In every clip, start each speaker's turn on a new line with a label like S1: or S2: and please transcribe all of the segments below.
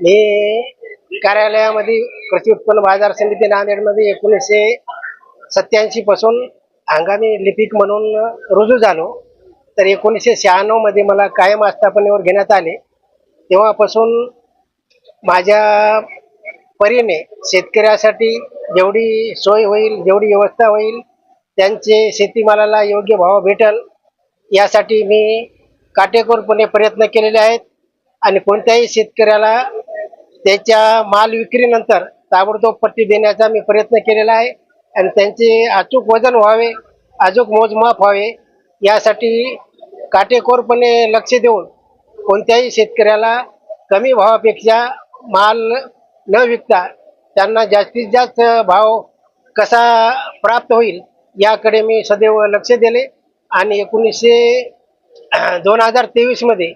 S1: मी कार्यालयामध्ये कृषी उत्पन्न बाजार समिती नांदेडमध्ये एकोणीसशे सत्याऐंशी पासून हंगामी लिपिक म्हणून रुजू झालो. तर एकोणीसशे शहाण्णवमध्ये मला कायम आस्थापनेवर घेण्यात आले. तेव्हापासून माझ्या परीने शेतकऱ्यासाठी जेवढी सोय होईल जेवढी व्यवस्था होईल त्यांचे शेतीमालाला योग्य भाव भेटल यासाठी मी काटेकोरपणे प्रयत्न केलेले आहेत. आणि कोणत्याही शेतकऱ्याला त्याच्या माल विक्रीनंतर ताबडतोब पट्टी देण्याचा मी प्रयत्न केलेला आहे. आणि त्यांचे अचूक वजन व्हावे अचूक मोजमाप व्हावे यासाठी काटेकोरपणे लक्ष देऊन कोणत्याही शेतकऱ्याला कमी भावापेक्षा माल न विकता त्यांना जास्तीत जास्त भाव कसा प्राप्त होईल याकडे मी सदैव लक्ष दिले. आणि एकोणीसशे दोन हजार तेवीसमध्ये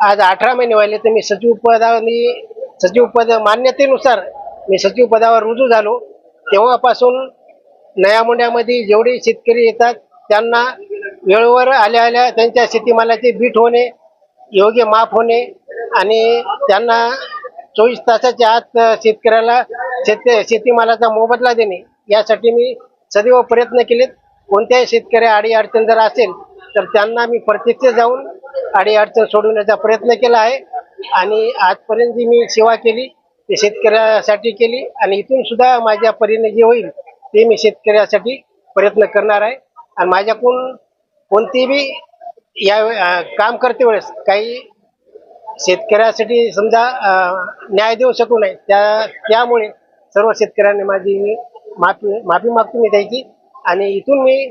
S1: आज अठरा महिने व्हायले तर मी सचिव पदावरनी सचिव पद मान्यतेनुसार मी सचिव पदावर रुजू झालो. तेव्हापासून नया मुंड्यामध्ये जेवढे शेतकरी येतात त्यांना वेळेवर आल्या आल्या त्यांच्या शेतीमालाचे बीट होणे योग्य माफ होणे आणि त्यांना चोवीस तासाच्या आत शेतकऱ्याला शेत शेतीमालाचा मोबदला देणे यासाठी मी सदैव प्रयत्न केलेत. कोणत्याही शेतकऱ्या आडी अडचण जर असेल तर त्यांना मी प्रत्यक्ष जाऊन आडी अडचण सोडवण्याचा प्रयत्न केला आहे. आणि आजपर्यंत जी मी सेवा केली ते शेतकऱ्यासाठी केली आणि इथून सुद्धा माझ्या परीने जे होईल ते मी शेतकऱ्यासाठी प्रयत्न करणार आहे. आणि माझ्याकडून कोणती बी या काम करते वेळेस काही शेतकऱ्यासाठी समजा न्याय देऊ शकू नये त्या त्यामुळे सर्व शेतकऱ्यांनी माझी मी माफी माफी मागतो मी त्याची. आणि इथून मी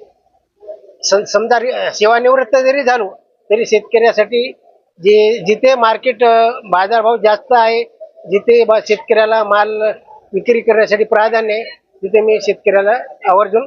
S1: सम- समजा सेवानिवृत्त जरी झालो तरी शेतकऱ्यासाठी जे जिथे मार्केट बाजारभाव जास्त आहे जिथे बा शेतकऱ्याला माल विक्री करण्यासाठी प्राधान्य आहे तिथे मी शेतकऱ्याला आवर्जून